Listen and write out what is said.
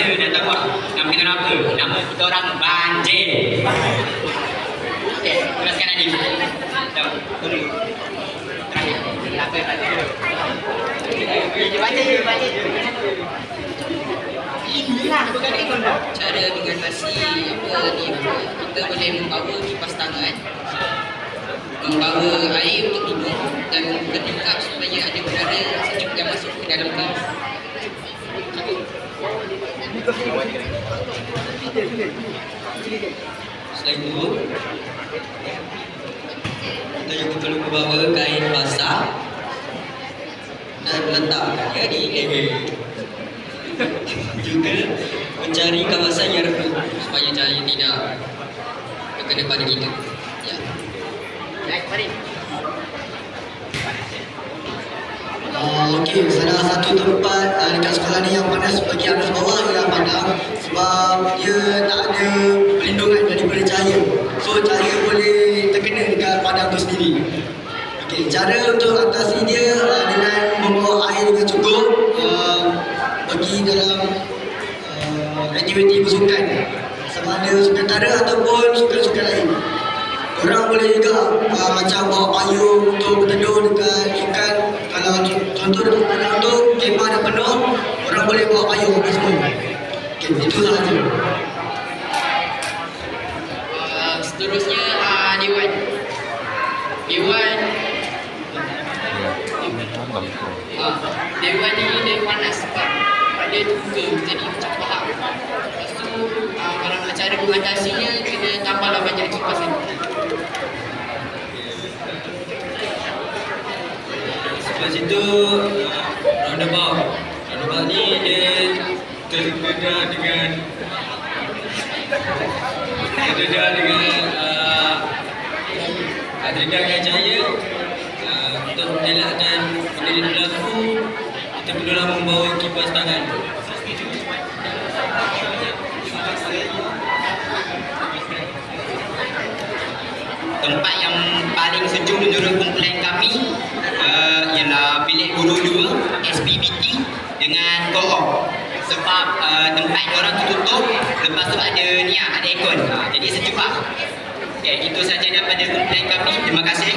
rasa dah tahu lah Nama kita orang apa? Nama kita orang Banjir. Okey, teruskan tak Dia ikon dah cara mengatasi apa ni kita boleh membawa kipas tangan. Membawa air untuk minum dan bertingkap supaya ada udara sejuk yang masuk ke dalam kelas Selain itu, kita juga perlu membawa kain basah dan letakkannya di leher. juga mencari kawasan yang redup supaya cahaya tidak terkena pada kita. Ya. Baik, mari Okey, salah satu tempat uh, dekat sekolah ni yang panas bagi anak bawah ialah padang sebab dia tak ada perlindungan daripada cahaya. So cahaya boleh terkena dekat padang tu sendiri. Okey, cara untuk atasi dia uh, dengan membawa air dengan cukup uh, pergi dalam uh, aktiviti bersukan sama ada sukan tara ataupun sukan-sukan lain. Orang boleh juga uh, macam bawa payung untuk berteduh dekat sukan kalau contoh dekat padang tu kemah dah penuh orang boleh bawa payung apa semua. Itu sahaja. uh, seterusnya uh, dewan dewan uh, dewan ni dia panas sebab duga jadi macam faham lepas tu uh, kalau nak cara mengatasinya kena tambahlah banyak kipas ni Lepas itu roundabout. Roundabout ni dia terdedah dengan terdedah dengan uh, terdedah dengan cahaya. Uh, untuk elakkan benda ini berlaku, kita perlulah membawa kipas tangan. tempat yang paling sejuk menurut kumpulan kami sebab uh, tempat orang tu tutup lepas tu ada ni ah, ada aircon. Uh, jadi sejuk lah okay, itu saja daripada kumpulan kami. Terima kasih